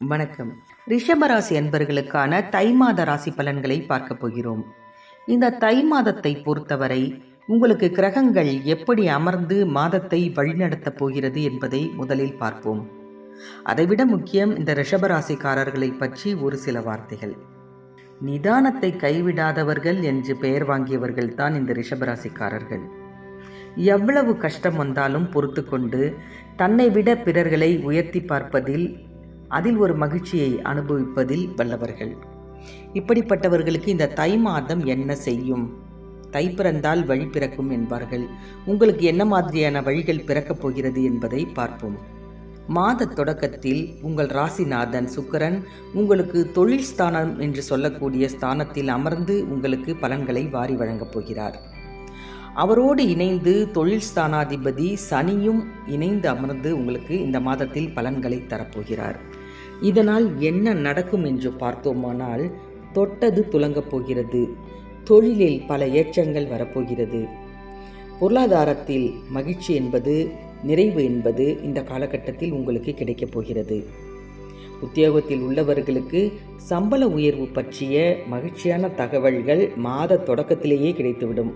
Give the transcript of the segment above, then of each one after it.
வணக்கம். ரிஷபராசி அன்பர்களுக்கான தை மாத ராசி பலன்களை பார்க்க போகிறோம். இந்த தை மாதத்தை பொறுத்தவரை உங்களுக்கு கிரகங்கள் எப்படி அமர்ந்து மாதத்தை வழிநடத்தப் போகிறது என்பதை முதலில் பார்ப்போம். அதைவிட முக்கியம் இந்த ரிஷபராசிக்காரர்களை பற்றி ஒரு சில வார்த்தைகள். நிதானத்தை கைவிடாதவர்கள் என்று பெயர் வாங்கியவர்கள் தான் இந்த ரிஷபராசிக்காரர்கள் எவ்வளவு கஷ்டம் வந்தாலும் பொறுத்து கொண்டு தன்னை விட பிறர்களை உயர்த்தி பார்ப்பதில் அதில் ஒரு மகிழ்ச்சியை அனுபவிப்பதில் வல்லவர்கள். இப்படிப்பட்டவர்களுக்கு இந்த தை மாதம் என்ன செய்யும்? தை பிறந்தால் வழி பிறக்கும் என்பார்கள். உங்களுக்கு என்ன மாதிரியான வழிகள் பிறக்கப் போகிறது என்பதை பார்ப்போம். மாத தொடக்கத்தில் உங்கள் ராசிநாதன் சுக்கரன் உங்களுக்கு தொழில் ஸ்தானம் என்று சொல்லக்கூடிய ஸ்தானத்தில் அமர்ந்து உங்களுக்கு பலன்களை வாரி வழங்கப் போகிறார். அவரோடு இணைந்து தொழில் ஸ்தானாதிபதி சனியும் இணைந்து அமர்ந்து உங்களுக்கு இந்த மாதத்தில் பலன்களை தரப்போகிறார் இதனால் என்ன நடக்கும் என்று பார்த்தோமானால் தொட்டது துலங்கப் போகிறது. தொழிலில் பல ஏற்றங்கள் வரப்போகிறது. பொருளாதாரத்தில் மகிழ்ச்சி என்பது நிறைவு என்பது இந்த காலகட்டத்தில் உங்களுக்கு கிடைக்கப் போகிறது. உத்தியோகத்தில் உள்ளவர்களுக்கு சம்பள உயர்வு பற்றிய மகிழ்ச்சியான தகவல்கள் மாத தொடக்கத்திலேயே கிடைத்துவிடும்.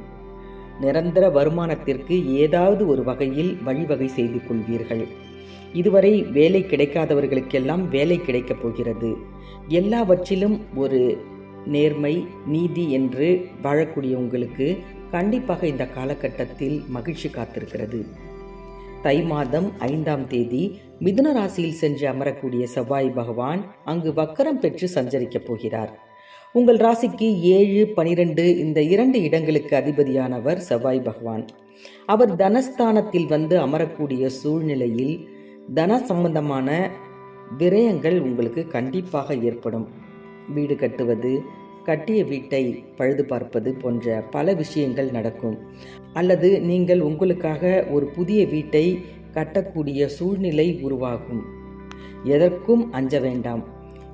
நிரந்தர வருமானத்திற்கு ஏதாவது ஒரு வகையில் வழிவகை செய்து கொள்வீர்கள். இதுவரை வேலை கிடைக்காதவர்களுக்கெல்லாம் வேலை கிடைக்கப் போகிறது. எல்லாவற்றிலும் ஒரு நேர்மை நீதி என்று வாழக்கூடிய உங்களுக்கு கண்டிப்பாக இந்த காலகட்டத்தில் மகிழ்ச்சி காத்திருக்கிறது. தை மாதம் ஐந்தாம் தேதி மிதுன ராசியில் சென்று அமரக்கூடிய செவ்வாய் பகவான் அங்கு வக்கரம் பெற்று சஞ்சரிக்கப் போகிறார். உங்கள் ராசிக்கு ஏழு பனிரெண்டு இந்த இரண்டு இடங்களுக்கு அதிபதியானவர் செவ்வாய் பகவான். அவர் தனஸ்தானத்தில் வந்து அமரக்கூடிய சூழ்நிலையில் தன சம்பந்தமான விரயங்கள் உங்களுக்கு கண்டிப்பாக ஏற்படும். வீடு கட்டுவது கட்டிய வீட்டை பழுது பார்ப்பது போன்ற பல விஷயங்கள் நடக்கும். அல்லது நீங்கள் உங்களுக்காக ஒரு புதிய வீட்டை கட்டக்கூடிய சூழ்நிலை உருவாகும். எதற்கும் அஞ்ச வேண்டாம்.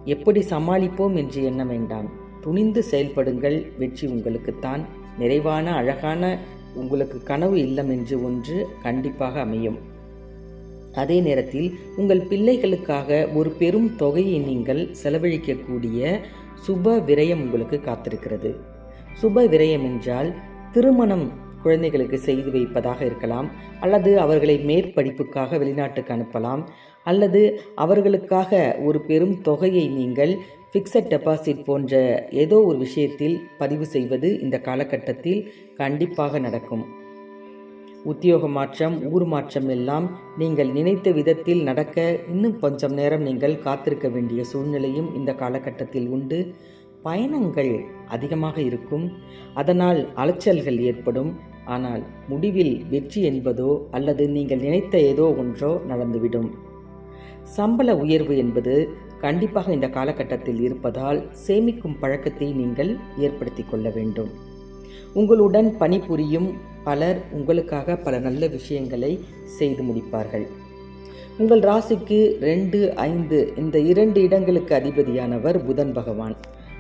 எப்படி சமாளிப்போம் என்று எண்ண வேண்டாம். துணிந்து செயல்படுங்கள். வெற்றி உங்களுக்குத்தான். நிறைவான அழகான உங்களுக்கு கனவு இல்லம் என்று ஒன்று கண்டிப்பாக அமையும். அதே நேரத்தில் உங்கள் பிள்ளைகளுக்காக ஒரு பெரும் தொகையை நீங்கள் செலவழிக்கக்கூடிய சுப விரயம் உங்களுக்கு காத்திருக்கிறது. சுப விரயம் என்றால் திருமணம் குழந்தைகளுக்கு செய்து வைப்பதாக இருக்கலாம் அல்லது அவர்களை மேற்படிப்புக்காக வெளிநாட்டுக்கு அனுப்பலாம் அல்லது அவர்களுக்காக ஒரு பெரும் தொகையை நீங்கள் ஃபிக்ஸட் டெபாசிட் போன்ற ஏதோ ஒரு விஷயத்தில் பதிவு செய்வது இந்த காலகட்டத்தில் கண்டிப்பாக நடக்கும். உத்தியோக மாற்றம் ஊர் மாற்றம் எல்லாம் நீங்கள் நினைத்த விதத்தில் நடக்க இன்னும் கொஞ்சம் நேரம் நீங்கள் காத்திருக்க வேண்டிய சூழ்நிலையும் இந்த காலகட்டத்தில் உண்டு. பயணங்கள் அதிகமாக இருக்கும். அதனால் அலைச்சல்கள் ஏற்படும். ஆனால் முடிவில் வெற்றி என்பதோ அல்லது நீங்கள் நினைத்த ஏதோ ஒன்றோ நடந்துவிடும். சம்பள உயர்வு என்பது கண்டிப்பாக இந்த காலகட்டத்தில் இருப்பதால் சேமிக்கும் பழக்கத்தை நீங்கள் ஏற்படுத்தி கொள்ள வேண்டும். உங்களுடன் பணிபுரியும் பலர் உங்களுக்காக பல நல்ல விஷயங்களை செய்து முடிப்பார்கள். உங்கள் ராசிக்கு ரெண்டு ஐந்து இந்த இரண்டு இடங்களுக்கு அதிபதியானவர் புதன் பகவான்.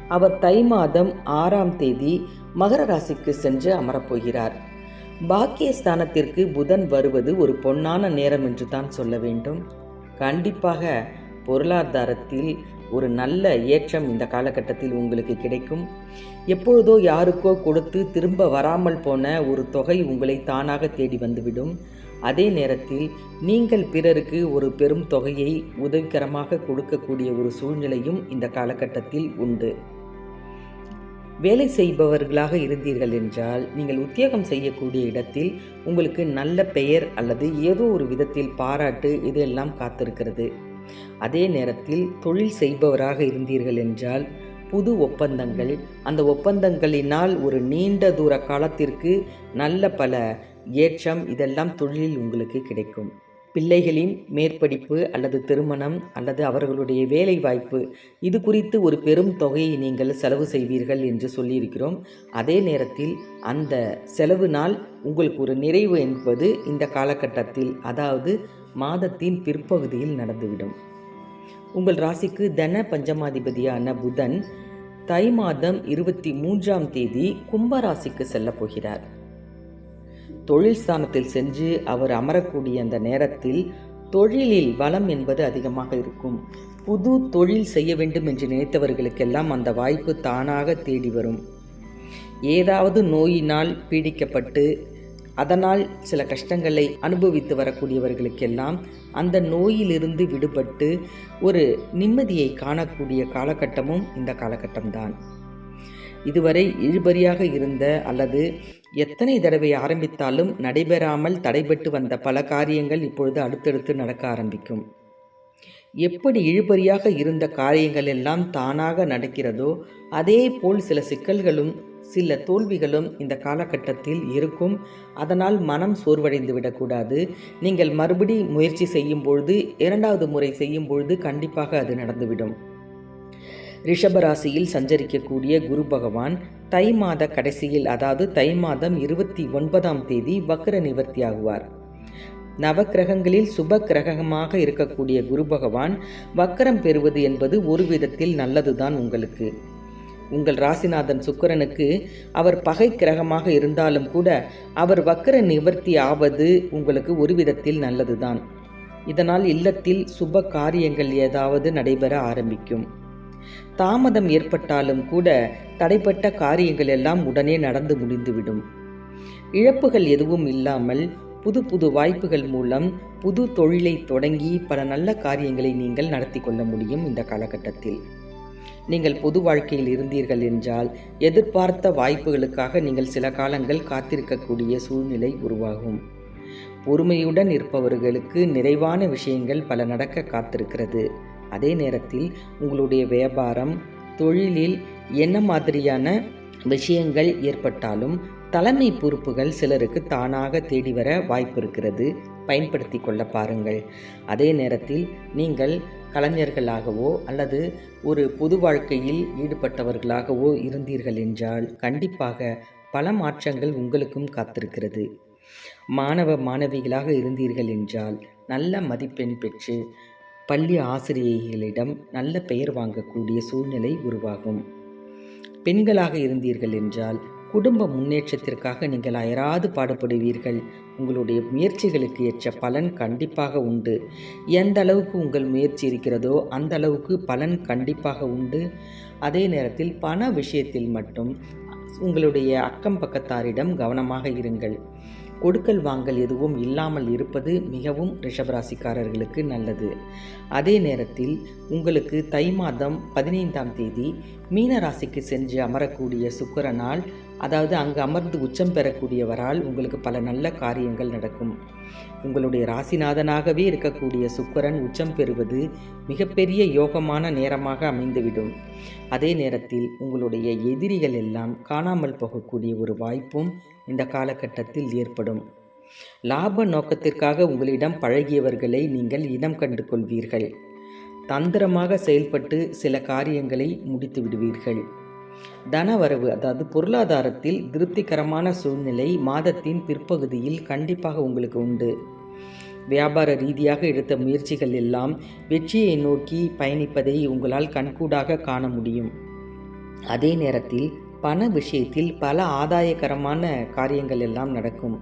அவர் தை மாதம் ஆறாம் தேதி மகர ராசிக்கு சென்று அமரப்போகிறார். பாக்கியஸ்தானத்திற்கு புதன் வருவது ஒரு பொன்னான நேரம் என்று தான் சொல்ல வேண்டும். கண்டிப்பாக பொருளாதாரத்தில் ஒரு நல்ல ஏற்றம் இந்த காலகட்டத்தில் உங்களுக்கு கிடைக்கும். எப்பொழுதோ யாருக்கோ கொடுத்து திரும்ப வராமல் போன ஒரு தொகை உங்களை தானாக தேடி வந்துவிடும். அதே நேரத்தில் நீங்கள் பிறருக்கு ஒரு பெரும் தொகையை உதவிகரமாக கொடுக்கக்கூடிய ஒரு சூழ்நிலையும் இந்த காலகட்டத்தில் உண்டு. வேலை செய்பவர்களாக இருந்தீர்கள் என்றால் நீங்கள் உத்தியோகம் செய்யக்கூடிய இடத்தில் உங்களுக்கு நல்ல பெயர் அல்லது ஏதோ ஒரு விதத்தில் பாராட்டு இதெல்லாம் காத்திருக்கிறது. அதே நேரத்தில் தொழில் செய்பவராக இருந்தீர்கள் என்றால் புது ஒப்பந்தங்கள் அந்த ஒப்பந்தங்களினால் ஒரு நீண்ட தூர காலத்திற்கு நல்ல பல ஏற்றம் இதெல்லாம் தொழிலில் உங்களுக்கு கிடைக்கும். பிள்ளைகளின் மேற்படிப்பு அல்லது திருமணம் அல்லது அவர்களுடைய வேலை வாய்ப்பு இது குறித்து ஒரு பெரும் தொகையை நீங்கள் செலவு செய்வீர்கள் என்று சொல்லியிருக்கிறோம். அதே நேரத்தில் அந்த செலவு நாள் உங்களுக்கு ஒரு நிறைவு என்பது இந்த காலகட்டத்தில் அதாவது மாதத்தின் பிற்பகுதியில் நடந்துவிடும். உங்கள் ராசிக்கு தன பஞ்சமாதிபதியான புதன் தை மாதம் இருபத்தி மூன்றாம் தேதி கும்பராசிக்கு செல்லப் போகிறார். தொழில் ஸ்தானத்தில் சென்று அவர் அமரக்கூடிய அந்த நேரத்தில் தொழிலில் வளம் என்பது அதிகமாக இருக்கும். புது தொழில் செய்ய வேண்டும் என்று நினைத்தவர்களுக்கெல்லாம் அந்த வாய்ப்பு தானாக தேடி வரும். ஏதாவது நோயினால் பீடிக்கப்பட்டு அதனால் சில கஷ்டங்களை அனுபவித்து வரக்கூடியவர்களுக்கெல்லாம் அந்த நோயிலிருந்து விடுபட்டு ஒரு நிம்மதியை காணக்கூடிய காலகட்டமும் இந்த காலகட்டம்தான். இதுவரை இழுபறியாக இருந்த அல்லது எத்தனை தடவை ஆரம்பித்தாலும் நடைபெறாமல் தடைபட்டு வந்த பல காரியங்கள் இப்பொழுது அடுத்தடுத்து நடக்க ஆரம்பிக்கும். எப்படி இழுபறியாக இருந்த காரியங்கள் எல்லாம் தானாக நடக்கிறதோ அதே போல் சில சிக்கல்களும் சில தோல்விகளும் இந்த காலகட்டத்தில் இருக்கும். அதனால் மனம் சோர்வடைந்து விடக்கூடாது. நீங்கள் மறுபடி முயற்சி செய்யும் பொழுது இரண்டாவது முறை செய்யும் பொழுது கண்டிப்பாக அது நடந்துவிடும். ரிஷபராசியில் சஞ்சரிக்கக்கூடிய குரு பகவான் தை மாத கடைசியில் அதாவது தை மாதம் இருபத்தி ஒன்பதாம் தேதி வக்ர நிவர்த்தி ஆகுவார். நவக்கிரகங்களில் சுப கிரகமாக இருக்கக்கூடிய குரு பகவான் வக்கரம் பெறுவது என்பது ஒரு விதத்தில் நல்லதுதான் உங்களுக்கு. உங்கள் ராசிநாதன் சுக்கரனுக்கு அவர் பகை கிரகமாக இருந்தாலும் கூட அவர் வக்கர நிவர்த்தி ஆவது உங்களுக்கு ஒரு விதத்தில் நல்லதுதான். இதனால் இல்லத்தில் சுப காரியங்கள் ஏதாவது நடைபெற ஆரம்பிக்கும். தாமதம் ஏற்பட்டாலும் கூட தடைப்பட்ட காரியங்கள் எல்லாம் உடனே நடந்து முடிந்துவிடும். இழப்புகள் எதுவும் இல்லாமல் புது புது வாய்ப்புகள் மூலம் புது தொழிலை தொடங்கி பல நல்ல காரியங்களை நீங்கள் நடத்தி கொள்ள முடியும் இந்த காலகட்டத்தில். நீங்கள் பொது வாழ்க்கையில் இருந்தீர்கள் என்றால் எதிர்பார்த்த வாய்ப்புகளுக்காக நீங்கள் சில காலங்கள் காத்திருக்கக்கூடிய சூழ்நிலை உருவாகும். பொறுமையுடன் இருப்பவர்களுக்கு நிறைவான விஷயங்கள் பல நடக்க காத்திருக்கிறது. அதே நேரத்தில் உங்களுடைய வியாபாரம் தொழிலில் என்ன மாதிரியான விஷயங்கள் ஏற்பட்டாலும் தலைமை பொறுப்புகள் சிலருக்கு தானாக தேடி வர வாய்ப்பு இருக்கிறது. பயன்படுத்தி கொள்ள பாருங்கள். அதே நேரத்தில் நீங்கள் கலைஞர்களாகவோ அல்லது ஒரு பொது வாழ்க்கையில் ஈடுபட்டவர்களாகவோ இருந்தீர்கள் என்றால் கண்டிப்பாக பல மாற்றங்கள் உங்களுக்கும் காத்திருக்கிறது. மாணவ மாணவிகளாக இருந்தீர்கள் என்றால் நல்ல மதிப்பெண் பெற்று பள்ளி ஆசிரியைகளிடம் நல்ல பெயர் வாங்கக்கூடிய சூழ்நிலை உருவாகும். பெண்களாக இருந்தீர்கள் என்றால் குடும்ப முன்னேற்றத்திற்காக நீங்கள் அயராது பாடுபடுவீர்கள். உங்களுடைய முயற்சிகளுக்கு ஏற்ற பலன் கண்டிப்பாக உண்டு. எந்த அளவுக்கு உங்கள் முயற்சி இருக்கிறதோ அந்த அளவுக்கு பலன் கண்டிப்பாக உண்டு. அதே நேரத்தில் பண விஷயத்தில் மட்டும் உங்களுடைய அக்கம் பக்கத்தாரிடம் கவனமாக இருங்கள். கொடுக்கல் வாங்கல் எதுவும் இல்லாமல் இருப்பது மிகவும் ரிஷபராசிக்காரர்களுக்கு நல்லது. அதே நேரத்தில் உங்களுக்கு தை மாதம் பதினைந்தாம் தேதி மீன ராசிக்கு சென்று அமரக்கூடிய சுக்கரனால் அதாவது அங்கு அமர்ந்து உச்சம் பெறக்கூடியவரால் உங்களுக்கு பல நல்ல காரியங்கள் நடக்கும். உங்களுடைய ராசிநாதனாகவே இருக்கக்கூடிய சுக்கரன் உச்சம் பெறுவது மிகப்பெரிய யோகமான நேரமாக அமைந்துவிடும். அதே நேரத்தில் உங்களுடைய எதிரிகள் எல்லாம் காணாமல் போகக்கூடிய ஒரு வாய்ப்பும் இந்த காலகட்டத்தில் ஏற்படும். லாப நோக்கத்திற்காக உங்களிடம் பழகியவர்களை நீங்கள் இனம் கண்டு கொள்வீர்கள் தந்திரமாக செயல்பட்டு சில காரியங்களை முடித்து விடுவீர்கள். தனவரவு அதாவது பொருளாதாரத்தில் திருப்திகரமான சூழ்நிலை மாதத்தின் பிற்பகுதியில் கண்டிப்பாக உங்களுக்கு உண்டு. வியாபார ரீதியாக எடுத்த முயற்சிகள் எல்லாம் வெற்றியை நோக்கி பயணிப்பதை உங்களால் கண்கூடாக காண முடியும். அதே நேரத்தில் பண விஷயத்தில் பல ஆதாயகரமான காரியங்கள் எல்லாம் நடக்கும்.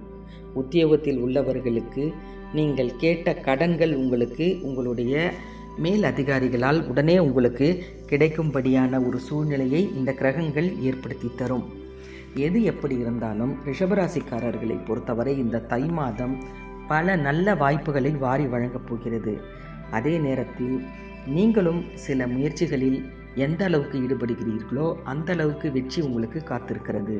உத்தியோகத்தில் உள்ளவர்களுக்கு நீங்கள் கேட்ட கடன்கள் உங்களுக்கு உங்களுடைய மேல் அதிகாரிகளால் உடனே உங்களுக்கு கிடைக்கும்படியான ஒரு சூழ்நிலையை இந்த கிரகங்கள் ஏற்படுத்தி தரும். எது எப்படி இருந்தாலும் ரிஷபராசிக்காரர்களை பொறுத்தவரை இந்த தை மாதம் பல நல்ல வாய்ப்புகளை வாரி வழங்கப் போகிறது. அதே நேரத்தில் நீங்களும் சில முயற்சிகளில் எந்த அளவுக்கு ஈடுபடுகிறீர்களோ அந்த அளவுக்கு வெற்றி உங்களுக்கு காத்திருக்கிறது.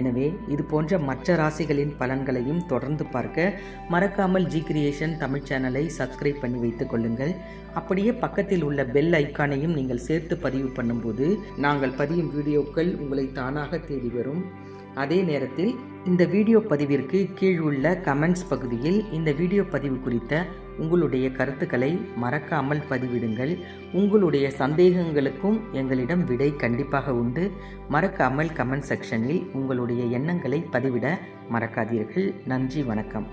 எனவே இது போன்ற மற்ற ராசிகளின் பலன்களையும் தொடர்ந்து பார்க்க மறக்காமல் ஜி கிரியேஷன் தமிழ் சேனலை சப்ஸ்கிரைப் பண்ணி வைத்துக் கொள்ளுங்கள். அப்படியே பக்கத்தில் உள்ள பெல் ஐக்கானையும் நீங்கள் சேர்த்து பதிவு பண்ணும்போது நாங்கள் பதியும் வீடியோக்கள் உங்களை தானாக தேடி வரும். அதே நேரத்தில் இந்த வீடியோ பதிவிற்கு கீழ் உள்ள கமெண்ட்ஸ் பகுதியில் இந்த வீடியோ பதிவு குறித்த உங்களுடைய கருத்துக்களை மறக்காமல் பதிவிடுங்கள். உங்களுடைய சந்தேகங்களுக்கும் எங்களிடம் விடை கண்டிப்பாக உண்டு. மறக்காமல் கமெண்ட் செக்ஷனில் உங்களுடைய எண்ணங்களை பதிவிட மறக்காதீர்கள். நன்றி வணக்கம்.